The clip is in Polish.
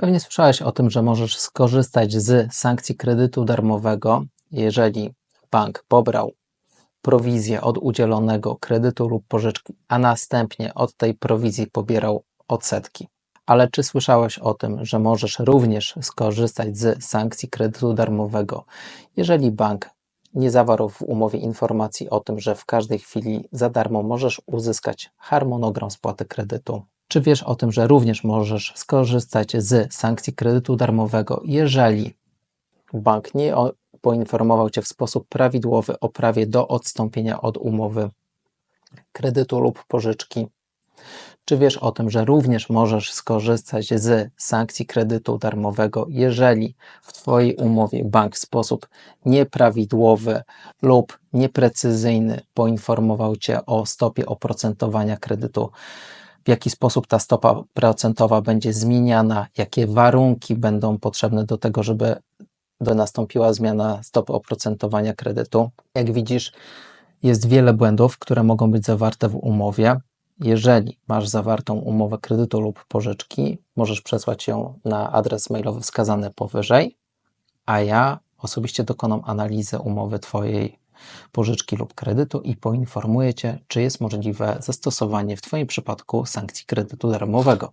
Pewnie słyszałeś o tym, że możesz skorzystać z sankcji kredytu darmowego, jeżeli bank pobrał prowizję od udzielonego kredytu lub pożyczki, a następnie od tej prowizji pobierał odsetki. Ale czy słyszałeś o tym, że możesz również skorzystać z sankcji kredytu darmowego, jeżeli bank nie zawarł w umowie informacji o tym, że w każdej chwili za darmo możesz uzyskać harmonogram spłaty kredytu? Czy wiesz o tym, że również możesz skorzystać z sankcji kredytu darmowego, jeżeli bank nie poinformował Cię w sposób prawidłowy o prawie do odstąpienia od umowy kredytu lub pożyczki? Czy wiesz o tym, że również możesz skorzystać z sankcji kredytu darmowego, jeżeli w Twojej umowie bank w sposób nieprawidłowy lub nieprecyzyjny poinformował Cię o stopie oprocentowania kredytu, w jaki sposób ta stopa procentowa będzie zmieniana, jakie warunki będą potrzebne do tego, żeby by nastąpiła zmiana stopy oprocentowania kredytu? Jak widzisz, jest wiele błędów, które mogą być zawarte w umowie. Jeżeli masz zawartą umowę kredytu lub pożyczki, możesz przesłać ją na adres mailowy wskazany powyżej, a ja osobiście dokonam analizy umowy Twojej pożyczki lub kredytu i poinformuję Cię, czy jest możliwe zastosowanie w Twoim przypadku sankcji kredytu darmowego.